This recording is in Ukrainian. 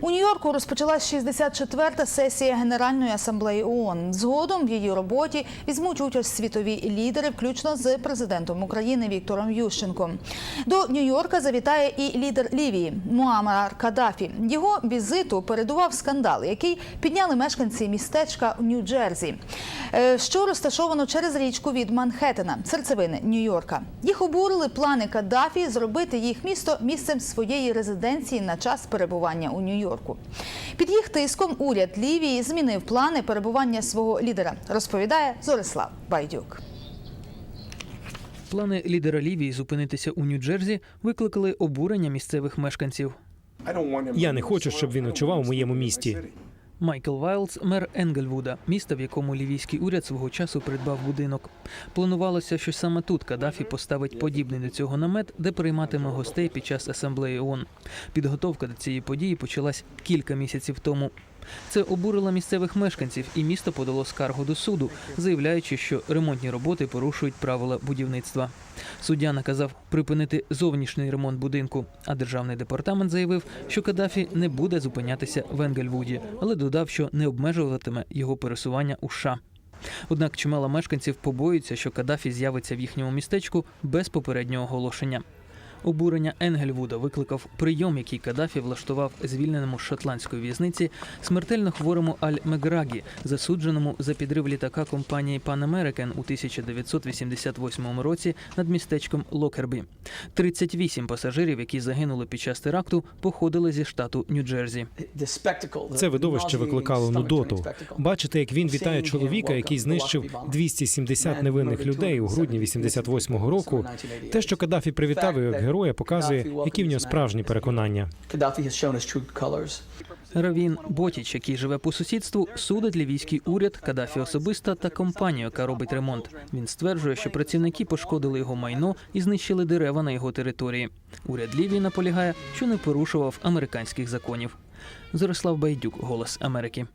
У Нью-Йорку розпочалась 64-та сесія Генеральної асамблеї ООН. Згодом в її роботі візьмуть участь світові лідери, включно з президентом України Віктором Ющенком. До Нью-Йорка завітає і лідер Лівії Муаммар Каддафі. Його візиту передував скандал, який підняли мешканці містечка в Нью-Джерсі, е, що розташовано через річку від Манхеттена, серцевини Нью-Йорка. Їх обурили плани Каддафі зробити їх місто місцем своєї резиденції на час перебування у Нью-Йорку. Під їх тиском уряд Лівії змінив плани перебування свого лідера, розповідає Зорислав Байдюк. Плани лідера Лівії зупинитися у Нью-Джерсі викликали обурення місцевих мешканців. Я не хочу, щоб він ночував у моєму місті. Майкл Вайлдс – мер Енгельвуда, міста, в якому лівійський уряд свого часу придбав будинок. Планувалося, що саме тут Каддафі поставить подібний до цього намет, де прийматиме гостей під час асамблеї ООН. Підготовка до цієї події почалась кілька місяців тому. Це обурило місцевих мешканців, і місто подало скаргу до суду, заявляючи, що ремонтні роботи порушують правила будівництва. Суддя наказав припинити зовнішній ремонт будинку, а державний департамент заявив, що Каддафі не буде зупинятися в Енгельвуді, але додав, що не обмежуватиме його пересування у США. Однак чимало мешканців побоюються, що Каддафі з'явиться в їхньому містечку без попереднього оголошення. Обурення Енгельвуда викликав прийом, який Каддафі влаштував звільненому з шотландської в'язниці смертельно хворому Аль Меграгі, засудженому за підрив літака компанії Pan American у 1988 році над містечком Локербі. 38 пасажирів, які загинули під час теракту, походили зі штату Нью-Джерсі. Це видовище викликало нудоту. Бачите, як він вітає чоловіка, який знищив 270 невинних людей у грудні 88-го року. Те, що Каддафі привітав його героя, показує, які в нього справжні переконання. Равін Ботіч, який живе по сусідству, судить лівійський уряд, Каддафі особисто та компанію, яка робить ремонт. Він стверджує, що працівники пошкодили його майно і знищили дерева на його території. Уряд Лівії наполягає, що не порушував американських законів. Зорислав Байдюк, Голос Америки.